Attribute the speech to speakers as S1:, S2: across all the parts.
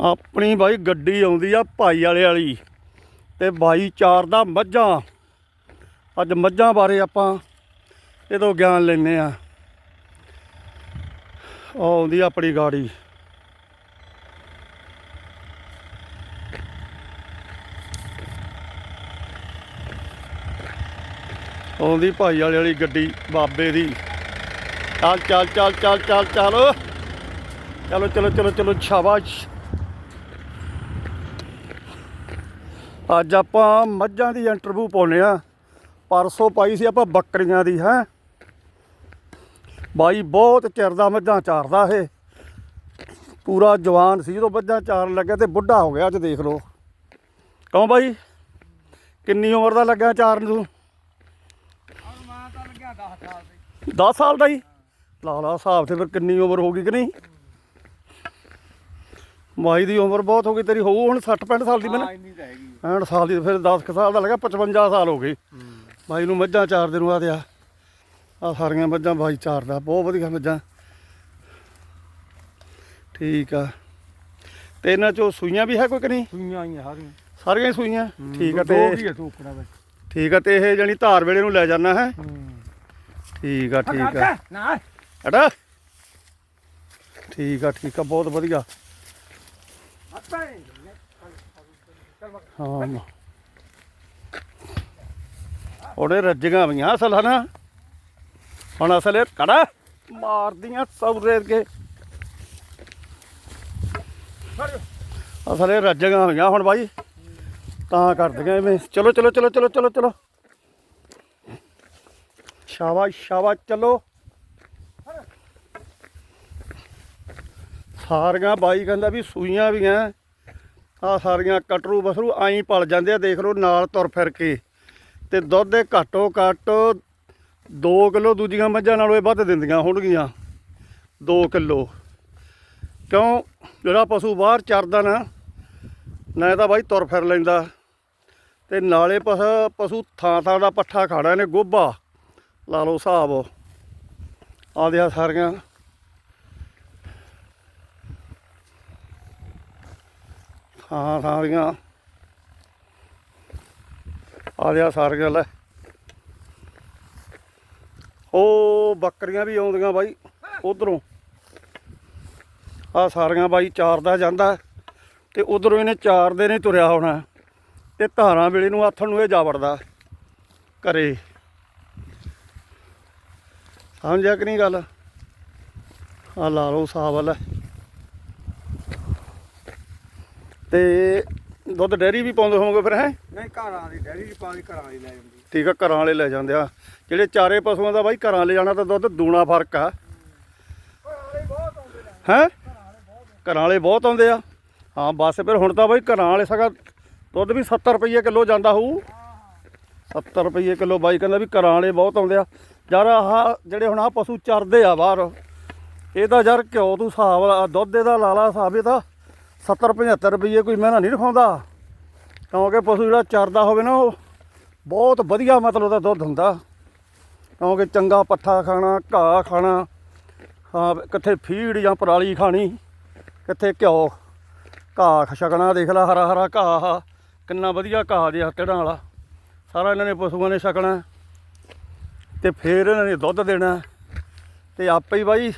S1: ਆਪਣੀ ਬਾਈ ਗੱਡੀ ਆਉਂਦੀ ਆ ਭਾਈ ਵਾਲੇ ਵਾਲੀ ਤੇ ਬਾਈ ਚਾਰ ਦਾ ਮੱਝਾਂ। ਅੱਜ ਮੱਝਾਂ ਬਾਰੇ ਆਪਾਂ ਇਹ ਤੋਂ ਗਿਆਨ ਲੈਨੇ ਆ। ਉਹ ਆਉਂਦੀ ਆਪਣੀ ਗਾੜੀ। ਆਉਂਦੀ ਭਾਈ ਵਾਲੇ ਵਾਲੀ ਗੱਡੀ ਬਾਬੇ ਦੀ। ਚੱਲ ਚੱਲ ਚੱਲ ਚੱਲ ਚੱਲ ਚੱਲ। ਚਲੋ ਚਲੋ ਚਲੋ ਚਲੋ, ਸ਼ਾਬਾਸ਼। ਅੱਜ ਆਪਾਂ ਮੱਝਾਂ ਦੀ ਇੰਟਰਵਿਊ ਪਾਉਨੇ ਆ ਪਰਸੋਂ ਪਾਈ ਸੀ ਆਪਾਂ ਬੱਕਰੀਆਂ ਦੀ ਹੈ। ਬਾਈ ਬਹੁਤ ਚਿਰ ਦਾ ਮੱਝਾਂ ਚਾਰਦਾ ਇਹ। ਪੂਰਾ ਜਵਾਨ ਸੀ ਜਦੋਂ ਮੱਝਾਂ ਚਾਰਨ ਲੱਗਿਆ ਤੇ ਬੁੱਢਾ ਹੋ ਗਿਆ ਅੱਜ ਦੇਖ ਲਓ। ਕਹੋ ਬਾਈ? ਕਿੰਨੀ ਉਮਰ ਦਾ ਲੱਗਾ ਚਾਰਨ ਤੂੰ?
S2: ਮਾਂ ਤਾਂ ਲੱਗਿਆ 10 ਸਾਲ ਦੇ।
S1: 10 ਸਾਲ ਦਾ ਹੀ? ਲਾ ਲਾ ਹਿਸਾਬ ਤੇ ਫਿਰ ਕਿੰਨੀ ਉਮਰ ਹੋ ਗਈ ਕਿ ਨਹੀਂ? ਮਾਈ ਦੀ ਉਮਰ ਬਹੁਤ ਹੋ ਗਈ ਤੇਰੀ ਹੋਊ ਹੁਣ 60 65 ਸਾਲ ਦੀ ਮੈਂ
S2: ਹਾਂ ਇੰਨੀ ਤਾਂ ਹੈਗੀ।
S1: 65 ਸਾਲ ਦੀ ਫਿਰ 10 ਕੁ ਸਾਲ ਦਾ ਲੱਗਾ 55 ਸਾਲ ਹੋ ਗਏ। ਬਾਈ ਨੂੰ ਮੱਝਾਂ ਚਾਰਦੇ ਨੂੰ ਆ। ਦਿਆ ਆ ਸਾਰੀਆਂ ਮੱਝਾਂ ਬਾਈ ਚਾਰਦਾ ਬਹੁਤ ਵਧੀਆ ਮੱਝਾਂ। ਠੀਕ ਆ। ਤੇ ਇਹਨਾਂ ਚੋਂ ਸੂਈਆਂ ਵੀ ਹੈ ਕੋਈ ਕਿ ਨਹੀਂ?
S2: ਸੂਈਆਂ ਆਈਆਂ ਸਾਰੀਆਂ।
S1: ਸਾਰੀਆਂ ਹੀ ਸੂਈਆਂ? ਠੀਕ ਆ
S2: ਦੋ
S1: ਤੇ
S2: ਕੀ ਹੈ ਟੋਕੜਾ ਵਿੱਚ।
S1: ਠੀਕ ਆ ਤੇ ਇਹ ਜਣੀ ਧਾਰ ਵੇਲੇ ਨੂੰ ਲੈ ਜਾਣਾ ਹੈ। ਠੀਕ ਆ ਠੀਕ ਆ।
S2: ਨਾ
S1: ਅੜਾ। ਠੀਕ ਆ ਠੀਕ ਆ ਬਹੁਤ ਵਧੀਆ। ਹਾਂ। ਮ- ਰੱਜੀਆਂ ਪਈਆਂ ਅਸਲ ਹਨਾ। ਹੁਣ ਅਸਲ ਇਹ ਕੜਾ ਮਾਰਦੀਆਂ ਸੌਰੇ ਕੇ ਅਸਲ ਇਹ ਰੱਜੀਆਂ ਪਈਆਂ ਹੁਣ ਬਾਈ। ਤਾਂ ਕਰਦੀਆਂ ਐਵੇਂ। ਚਲੋ ਚਲੋ ਚਲੋ ਚਲੋ ਚਲੋ ਚਲੋ। ਸ਼ਾਬਾਸ਼ ਸ਼ਾਬਾਸ਼, ਚਲੋ। ਸਾਰੀਆਂ ਬਾਈ ਕਹਿੰਦਾ ਵੀ ਸੂਈਆਂ ਵੀ ਆ ਆ ਸਾਰੀਆਂ ਕਟਰੂ ਬਸਰੂ ਆਈ ਪਲ ਜਾਂਦੇ ਆ, ਦੇਖ ਲਓ, ਨਾਲ ਤੁਰ ਫਿਰ ਕੇ। ਤੇ ਦੁੱਧ ਦੇ ਘੱਟੋ ਘੱਟ 2 ਕਿਲੋ ਦੂਜੀਆਂ ਮੱਝਾਂ ਨਾਲੋਂ ਇਹ ਵੱਧ ਦਿੰਦੀਆਂ ਹੋਣਗੀਆਂ। 2 ਕਿਲੋ। ਕਿਉਂ? ਜਿਹੜਾ ਪਸ਼ੂ ਬਾਹਰ ਚਰਦਾ ਨਾ ਨਾ ਇਹ ਤਾਂ ਬਾਈ ਤੁਰ ਫਿਰ ਲੈਂਦਾ। ਤੇ ਨਾਲੇ ਪਸ, ਪਸ਼ੂ ਥਾਂ ਥਾਂ ਦਾ ਪੱਠਾ ਖਾਣਾ ਨੇ ਗੋਭਾ। ਲਾ ਲਓ ਹਿਸਾਬ। ਆਦਿਆ ਸਾਰੀਆਂ ਹਾਂ, ਸਾਰੀਆਂ। ਆ ਗਿਆ ਸਾਰੀਆਂ, ਲੈ। ਉਹ ਬੱਕਰੀਆਂ ਵੀ ਆਉਂਦੀਆਂ ਬਾਈ, ਉਧਰੋਂ। ਆ ਸਾਰੀਆਂ ਬਾਈ ਚਾਰਦਾ ਜਾਂਦਾ। ਤੇ ਉਧਰੋਂ ਇਹਨੇ ਚਾਰਦੇ ਨੇ ਤੁਰਿਆ ਹੋਣਾ। ਤੇ ਧਾਰਾਂ ਵੇਲੇ ਨੂੰ ਆਥਣ ਨੂੰ ਇਹ ਜਾ ਵੜਦਾ। ਘਰੇ। ਸਮਝਿਆ ਕਿ ਨਹੀਂ ਗੱਲ? ਆ ਲਾ ਲਓ ਸਾਹ ਵਾਲਾ ਤੇ ਦੁੱਧ ਡੈਰੀ ਵੀ ਪਾਉਂਦੇ ਹੋਵੋਗੇ ਫਿਰ ਹੈ?
S2: ਨਹੀਂ ਘਰਾਂ ਦੀ ਡੈਰੀ ਦੀ ਪਾਣੀ ਘਰਾਂ ਦੀ ਲੈ ਜਾਂਦੀ।
S1: ਠੀਕ ਆ ਘਰਾਂ ਵਾਲੇ ਲੈ ਜਾਂਦੇ ਆ। ਜਿਹੜੇ ਚਾਰੇ ਪਸ਼ੂਆਂ ਦਾ ਬਾਈ ਘਰਾਂ ਲੈ ਜਾਣਾ ਤਾਂ ਦੁੱਧ ਦੂਣਾ ਫ਼ਰਕ ਆ। ਹੈ? ਘਰਾਂ ਵਾਲੇ ਬਹੁਤ ਆਉਂਦੇ ਆ। ਹਾਂ ਬਸ ਫਿਰ ਹੁਣ ਤਾਂ ਬਾਈ ਘਰਾਂ ਵਾਲੇ ਸਗਾ ਦੁੱਧ ਵੀ 70 ਰੁਪਏ ਕਿਲੋ ਜਾਂਦਾ ਹੋਊ 70 ਰੁਪਏ ਕਿਲੋ ਬਾਈ ਕਹਿੰਦਾ ਵੀ ਘਰਾਂ ਵਾਲੇ ਬਹੁਤ ਆਉਂਦੇ ਆ। ਯਾਰ ਆਹ ਜਿਹੜੇ ਹੁਣ ਆ ਪਸ਼ੂ ਚਰਦੇ ਆ ਬਾਹਰ ਇਹ ਤਾਂ ਯਾਰ ਘਿਓ ਤੂੰ ਹਿਸਾਬ ਦੁੱਧ ਇਹਦਾ ਲਾਲਾ ਹਿਸਾਬ ਇਹ ਤਾਂ 70 75 ਰੁਪਏ ਕੋਈ ਮਹਿੰਗਾ ਨਹੀਂ ਰਖਾਉਂਦਾ। ਕਿਉਂਕਿ ਪਸ਼ੂ ਜਿਹੜਾ ਚਰਦਾ ਹੋਵੇ ਨਾ, ਉਹ ਬਹੁਤ ਵਧੀਆ ਮਤਲਬ ਉਹਦਾ ਦੁੱਧ ਹੁੰਦਾ। ਕਿਉਂਕਿ ਚੰਗਾ ਪੱਠਾ ਖਾਣਾ, ਘਾਹ ਖਾਣਾ, ਹਾਂ, ਕਿੱਥੇ ਫੀਡ ਜਾਂ ਪਰਾਲੀ ਖਾਣੀ, ਕਿੱਥੇ ਘਿਓ, ਘਾਹ ਛਕਣਾ, ਦੇਖ ਲੈ ਹਰਾ ਹਰਾ ਘਾਹ ਆ ਕਿੰਨਾ ਵਧੀਆ ਘਾਹ ਦੇ ਹੱਟੜਾਂ ਵਾਲਾ। ਸਾਰਾ ਇਹਨਾਂ ਨੇ ਪਸ਼ੂਆਂ ਨੇ ਛਕਣਾ। ਤੇ ਫੇਰ ਇਹਨਾਂ ਨੇ ਦੁੱਧ ਦੇਣਾ। ਤੇ ਆਪੇ ਹੀ ਬਾਈ,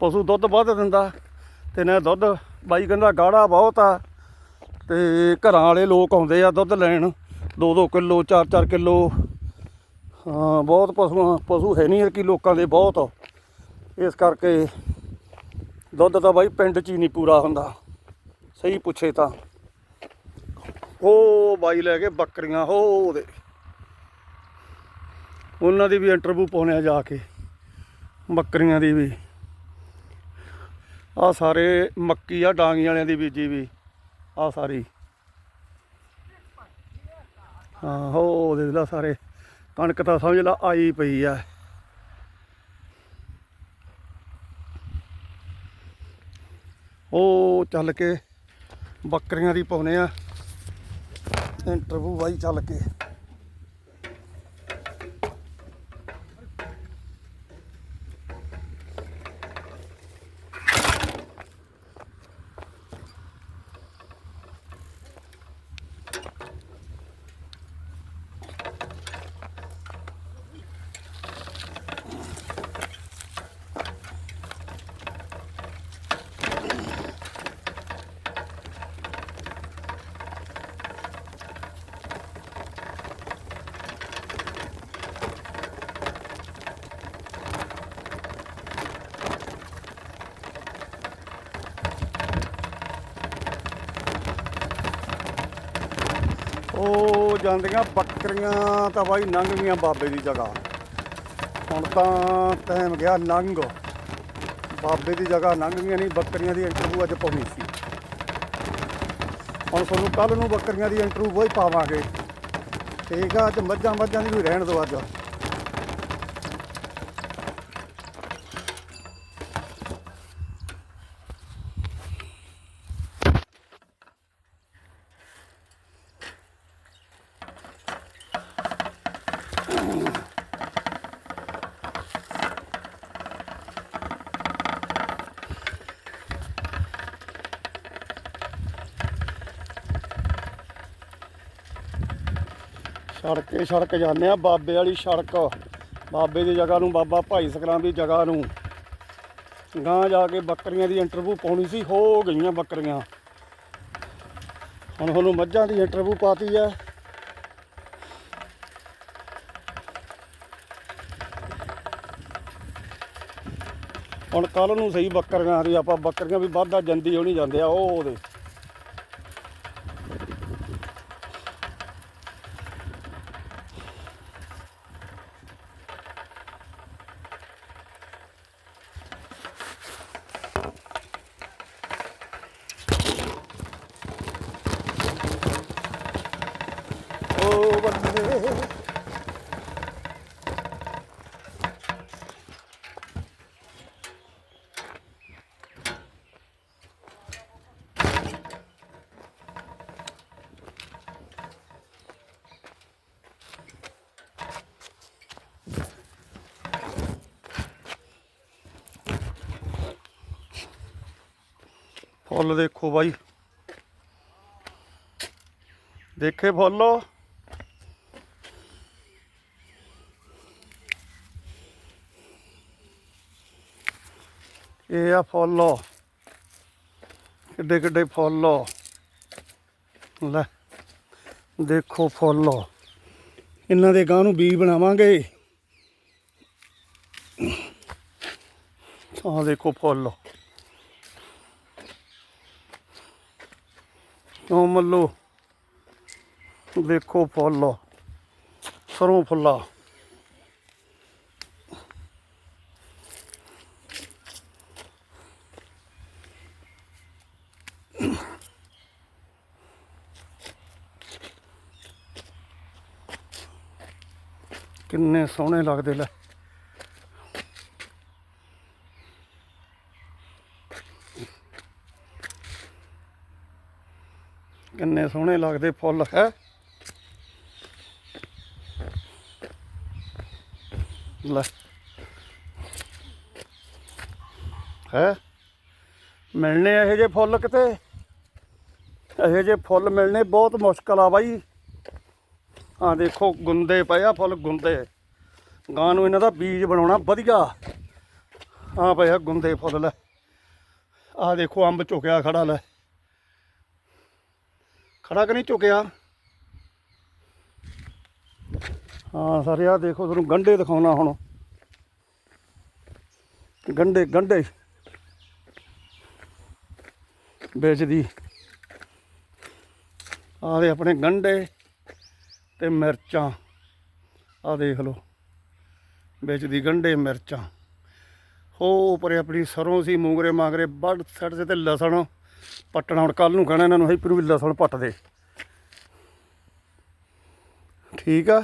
S1: ਪਸ਼ੂ ਦੁੱਧ ਵੱਧ ਦਿੰਦਾ। ਤੇ ਨਾ ਦੁੱਧ, ਬਾਈ ਕਹਿੰਦਾ ਗਾੜਾ ਬਹੁਤ ਆ। ਤੇ ਘਰਾਂ ਵਾਲੇ ਲੋਕ ਆਉਂਦੇ ਆ ਦੁੱਧ ਲੈਣ। 2-2 ਕਿਲੋ 4-4 ਕਿਲੋ। ਹਾਂ, ਬਹੁਤ ਪਸ਼ੂ ਪਸ਼ੂ ਹੈ ਨਹੀਂ ਕਿ ਲੋਕਾਂ ਦੇ ਬਹੁਤ। ਇਸ ਕਰਕੇ ਦੁੱਧ ਤਾਂ ਬਾਈ ਪਿੰਡ 'ਚ ਹੀ ਨਹੀਂ ਪੂਰਾ ਹੁੰਦਾ। ਸਹੀ ਪੁੱਛੇ ਤਾਂ। ਉਹ ਬਾਈ ਲੈ ਕੇ ਬੱਕਰੀਆਂ, ਹੋ ਉਹਦੇ ਉਹਨਾਂ ਦੀ ਵੀ ਇੰਟਰਵਿਊ ਪਾਉਣੇ ਆ ਜਾ ਕੇ। ਬੱਕਰੀਆਂ ਦੀ ਵੀ। ਆ ਸਾਰੇ ਮੱਕੀ ਆ ਡਾਂਗੀ ਵਾਲਿਆਂ ਦੀ ਬੀਜੀ ਵੀ, ਆ ਸਾਰੀ। ਹਾਂ, ਹੋ ਦੇਖ ਲਾ ਸਾਰੇ। ਕਣਕ ਤਾਂ ਸਮਝ ਲਾ ਆਈ ਪਈ ਆ। ਉਹ ਚੱਲ ਕੇ ਬੱਕਰੀਆਂ ਦੀ ਪਾਉਨੇ ਆ। ਇੰਟਰਵਿਊ ਬਾਈ ਚੱਲ ਕੇ। ਉਹ ਜਾਂਦੀਆਂ ਬੱਕਰੀਆਂ ਤਾਂ ਬਾਈ ਲੰਘ ਗਈਆਂ ਬਾਬੇ ਦੀ ਜਗ੍ਹਾ। ਹੁਣ ਤਾਂ ਟਾਈਮ ਗਿਆ ਲੰਘ ਬਾਬੇ ਦੀ ਜਗ੍ਹਾ ਲੰਘ ਗਈਆਂ ਨਹੀਂ, ਬੱਕਰੀਆਂ ਦੀ ਇੰਟਰਵਿਊ ਅੱਜ ਪਾਉਣੀ ਸੀ ਹੁਣ ਤੁਹਾਨੂੰ ਕੱਲ ਨੂੰ ਬੱਕਰੀਆਂ ਦੀ ਇੰਟਰਵਿਊ ਹੀ ਪਾਵਾਂਗੇ। ਠੀਕ ਆ, ਅੱਜ ਮੱਝਾਂ ਮੱਝਾਂ ਦੀ ਵੀ ਰਹਿਣ ਦਿਓ ਅੱਜ। ਸੜਕੇ ਸੜਕ ਜਾਂਦੇ ਆ, ਬਾਬੇ ਵਾਲੀ ਸੜਕ। ਬਾਬੇ ਦੀ ਜਗ੍ਹਾ ਨੂੰ, ਬਾਬਾ ਭਾਈ ਸਕਰਾਂ ਦੀ ਜਗ੍ਹਾ ਨੂੰ। ਗਾਂ ਜਾ ਕੇ ਬੱਕਰੀਆਂ ਦੀ ਇੰਟਰਵਿਊ ਪਾਉਣੀ ਸੀ, ਹੋ ਗਈਆਂ ਬੱਕਰੀਆਂ। ਹੁਣ ਤੁਹਾਨੂੰ ਮੱਝਾਂ ਦੀ ਇੰਟਰਵਿਊ ਪਾਤੀ ਹੈ ਹੁਣ ਕੱਲ ਨੂੰ ਸਹੀ ਬੱਕਰੀਆਂ ਦੀ, ਆਪਾਂ ਬੱਕਰੀਆਂ ਵੀ ਵੱਧਦਾ ਜਾਂਦੀ ਹੋਣੀ ਜਾਂਦੇ ਆ, ਉਹ ਉਹਦੇ। ਫੁੱਲ ਦੇਖੋ ਬਾਈ। ਦੇਖੇ ਫੁੱਲ? ਇਹ ਆ ਫੁੱਲ। ਕਿੱਡੇ ਕਿੱਡੇ ਫੁੱਲ? ਲੈ, ਦੇਖੋ ਫੁੱਲ। ਇਹਨਾਂ ਦੇ ਗਾਂ ਨੂੰ ਬੀ ਬਣਾਵਾਂਗੇ। ਆਹ ਦੇਖੋ ਫੁੱਲ। ਕਿਉਂ ਮੱਲੋ? ਦੇਖੋ ਫੁੱਲ। ਸਰੋਂ ਫੁੱਲਾ। ਕਿੰਨੇ ਸੋਹਣੇ ਲੱਗਦੇ ਲੈ। ਕਿੰਨੇ ਸੋਹਣੇ ਲੱਗਦੇ ਫੁੱਲ। ਹੈ? ਲੈ। ਹੈ? ਮਿਲਣੇ ਇਹੋ ਜਿਹੇ ਫੁੱਲ ਕਿਤੇ? ਇਹੋ ਜਿਹੇ ਫੁੱਲ ਮਿਲਣੇ ਬਹੁਤ ਮੁਸ਼ਕਲ ਆ ਬਾਈ। ਆ ਦੇਖੋ ਗੁੰਦੇ ਪਏ ਆ ਫੁੱਲ ਗੁੰਦੇ। ਗਾਂ ਨੂੰ ਇਹਨਾਂ ਦਾ ਬੀਜ ਬਣਾਉਣਾ ਵਧੀਆ। ਆ ਪਏ ਆ ਗੁੰਦੇ ਫੁੱਲ ਲੈ। ਆ ਦੇਖੋ ਅੰਬ ਝੁਕਿਆ ਖੜਾ ਲੈ। ਖੜਾ ਕਿ ਨਹੀਂ ਝੁਕਿਆ? ਹਾਂ ਸਾਰੇ ਆ ਦੇਖੋ, ਤੁਹਾਨੂੰ ਗੰਡੇ ਦਿਖਾਉਣਾ ਹੁਣ। ਗੰਡੇ ਗੰਡੇ ਵੇਚਦੀ। ਆ ਦੇ ਆਪਣੇ ਗੰਡੇ ਤੇ ਮਿਰਚਾਂ। ਆ ਦੇਖ ਲਓ। ਵੇਚਦੀ ਗੰਡੇ ਮਿਰਚਾਂ। ਹੋ, ਉੱਪਰੇ ਆਪਣੀ ਸਰੋਂ ਸੀ, ਮੂੰਗਰੇ, ਮਾਂਗਰੇ, ਵੱਢ, ਸੜ ਤੇ ਲਸਣ। ਪੱਟਣਾ, ਹੁਣ ਕੱਲ ਨੂੰ ਕਹਿਣਾ ਇਹਨਾਂ ਨੂੰ ਹੈਪੀ ਨੂੰ ਵੀ ਲਸਣ ਪੱਟ ਦੇ। ਠੀਕ ਆ?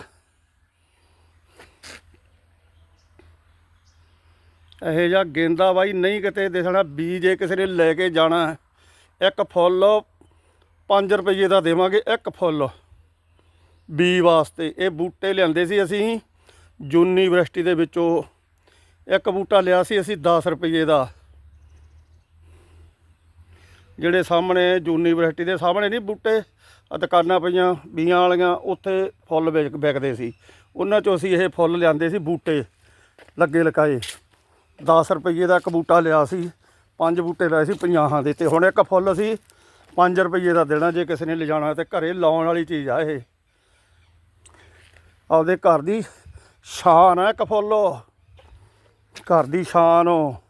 S1: ਇਹ ਜਿਹਾ ਗੇਂਦਾ ਬਾਈ, ਨਹੀਂ ਕਿਤੇ ਦਿਸਣਾ ਬੀ ਜੇ ਕਿਸੇ ਨੇ ਲੈ ਕੇ ਜਾਣਾ, ਇੱਕ ਫੁੱਲ 5 ਰੁਪਏ ਦਾ ਦੇਵਾਂਗੇ, ਇੱਕ ਫੁੱਲ। ਬੀ ਵਾਸਤੇ, ਇਹ ਬੂਟੇ ਲਿਆਂਦੇ ਸੀ ਅਸੀਂ, ਯੂਨੀਵਰਸਿਟੀ ਦੇ ਵਿੱਚੋਂ, ਇੱਕ ਬੂਟਾ ਲਿਆ ਸੀ ਅਸੀਂ 10 ਰੁਪਏ ਦਾ। ਜਿਹੜੇ ਸਾਹਮਣੇ ਯੂਨੀਵਰਸਿਟੀ ਦੇ ਸਾਹਮਣੇ ਨਹੀਂ ਬੂਟੇ ਦੁਕਾਨਾਂ ਪਈਆਂ, ਬੀਆਂ ਵਾਲੀਆਂ, ਉੱਥੇ ਫੁੱਲ ਵਿਕ- ਵਿਕਦੇ ਸੀ। ਉਹਨਾਂ ਚੋਂ ਅਸੀਂ ਇਹ ਫੁੱਲ ਲਿਆਂਦੇ ਸੀ ਬੂਟੇ, ਲੱਗੇ ਲਕਾਏ। 10 ਰੁਪਏ ਦਾ ਇੱਕ ਬੂਟਾ ਲਿਆ ਸੀ, ਪੰਜ ਬੂਟੇ ਲਏ ਸੀ 50 ਦੇ ਤੇ ਹੁਣ ਇੱਕ ਫੁੱਲ ਅਸੀਂ 5 ਰੁਪਏ ਦਾ ਦੇਣਾ, ਜੇ ਕਿਸੇ ਨੇ ਲਿਜਾਣਾ ਤੇ ਘਰੇ ਲਾਉਣ ਵਾਲੀ ਚੀਜ਼ ਆ ਇਹ। ਆਪਦੇ ਘਰ ਦੀ ਸ਼ਾਨ ਆ ਇੱਕ ਫੁੱਲ। ਘਰ ਦੀ ਸ਼ਾਨ ਉਹ